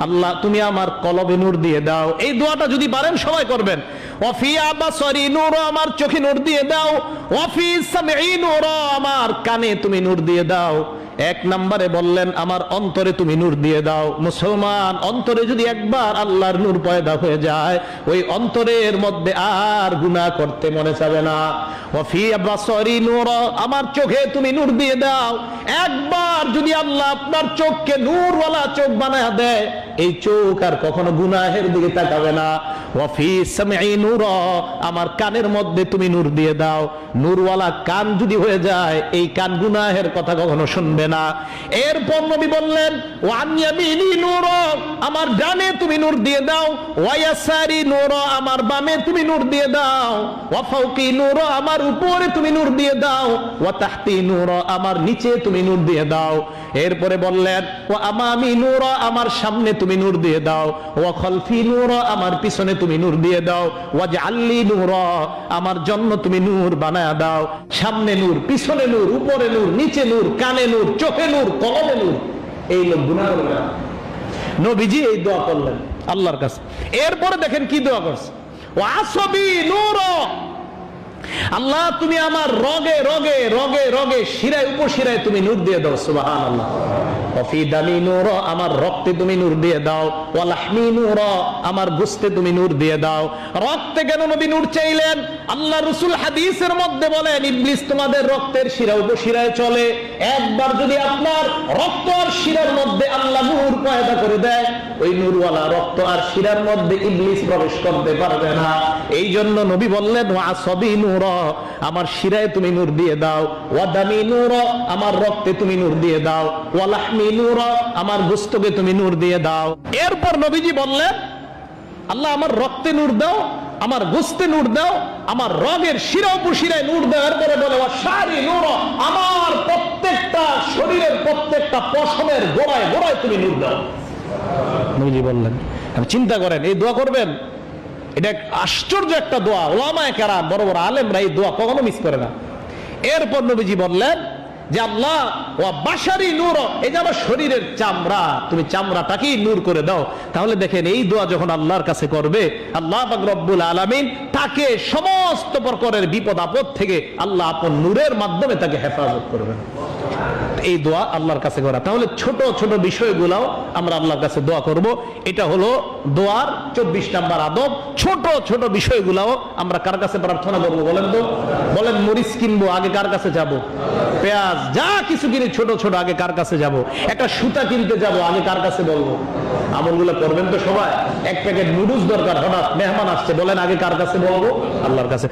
আল্লাহ, তুমি আমার কলবে নূর দিয়ে দাও। এই দোয়াটা যদি পারেন, সবাই করবেন। আমার চোখে নূর দিয়ে দাও। আমার কানে তুমি নূর দিয়ে দাও। এক নম্বরে বললেন, আমার অন্তরে তুমি নূর দিয়ে দাও। মুসলমান, অন্তরে যদি একবার আল্লাহর নূর পয়দা হয়ে যায়, ওই অন্তরের মধ্যে আর গুনাহ করতে মনে চাবে না। আমার চোখে তুমি নূর দিয়ে দাও। একবার যদি আল্লাহ আপনার চোখকে নূরওয়ালা চোখ বানায় দেয়, এই চোখ আর কখনো গুনাহের দিকে তাকাবে না। আমার কানের মধ্যে তুমি নূর দিয়ে দাও। নূরওয়ালা কান যদি হয়ে যায়, এই কান গুনাহের কথা কখনো শুনবে না। এরপর নবী বললেন নূর, আমার ডানে তুমি নূর দিয়ে দাও। ওয়ায়াসারি নূর, আমার বামে তুমি নূর দিয়ে দাও। ওয়া ফাওকি নূর, আমার উপরে তুমি নূর দিয়ে দাও। ওয়া তাহতি নূর, আমার নিচে তুমি নূর দিয়ে দাও। এরপরে বললেন, ও আমামি নূর, আমার সামনে তুমি নূর দিয়ে দাও। ও খলফি নূর, আমার পিছনে তুমি নূর দিয়ে দাও। ওয়াজ আল্লি নূর, আমার জন্য তুমি নূর বানায়া দাও। সামনে নূর, পিছনে নূর, উপরে নূর, নিচে নূর, কানে নূর, চোখে নূর, কলমে নূর। এই লোক গুণা। নবীজি এই দোয়া করলেন আল্লাহর কাছে। এরপরে দেখেন কি দোয়া করছে? ও আসবি নূর। আল্লাহ, তুমি আমার রগে রগে রগে রগে, শিরায়, উপশিরায় তুমি নূর দিয়ে দাও সুবাহান আল্লাহ আমার রক্তে তুমি নূর দিয়ে দাও। আমার তুমি নূর দিয়ে দাও। রক্তে কেন নবী নূর চাইলেন? আল্লাহ রসুল হাদিসের মধ্যে বলেন, ইবলিস তোমাদের রক্তের শিরা, উপশিরায় চলে। একবার যদি আপনার রক্ত আর শিরার মধ্যে আল্লাহ নূর পয়দা করে দেয়, ওই নূরওয়ালা রক্ত আর শিরার মধ্যে ইবলিস প্রবেশ করতে পারবে না। এই জন্য নবী বললেন ওয়াসবি নূর, আমার শিরায় তুমি নূর দিয়ে দাও। ওয়াদামি নূর, আমার রক্তে তুমি নূর দিয়ে দাও। ওয়ালাহমি নূর, আমার গুস্তকে তুমি নূর দিয়ে দাও। এরপর নবীজি বললেন, আল্লাহ আমার রক্তে নূর দাও, আমার নূর দাও, আমার রগের শিরা উপশিরায় নূর দাও। এরপরে বলে নূর, আমার প্রত্যেকটা শরীরের প্রত্যেকটা পশমের গোড়ায় গোড়ায় তুমি নূর দাও। নবীজি বললেন চিন্তা করেন, এই দোয়া করবেন? এটা আশ্চর্য একটা দোয়া। ওলামায় কারা বড় বড় আলেমরা এই দোয়া কখনো মিস করে না। এরপর নবীজি বললেন যে, আল্লাহ ও বাসারি নূর, এই যে আমার শরীরের চামড়া, তুমি চামড়াটাকেই নূর করে দাও। তাহলে দেখেন, এই দোয়া যখন আল্লাহর কাছে করবে, আল্লাহ রব্বুল আলামিন তাকে সমস্ত প্রকারের বিপদ আপদ থেকে আল্লাহ আপন নূরের মাধ্যমে তাকে হেফাজত করবেন। এই দোয়া আল্লাহর কাছে করা। তাহলে ছোট ছোট বিষয়গুলাও আমরা আল্লাহর কাছে দোয়া করব। এটা হলো দোয়ার চব্বিশ নাম্বার আদব। ছোট ছোট বিষয়গুলাও আমরা কার কাছে প্রার্থনা করব বলেন তো? বলেন, মরিচ কিনবো, আগে কার কাছে যাব? পেঁয়াজ, যা কিছু কিনে ছোট ছোট, আগে কার কাছে যাব? একটা সুতা কিনতে যাব, আগে কার কাছে বলব? আমলগুলো করবেন তো সবাই। এক প্যাকেট নুডলস দরকার, হঠাৎ মেহমান আসছে, বলেন, আগে কার কাছে বলব? আল্লাহর কাছে।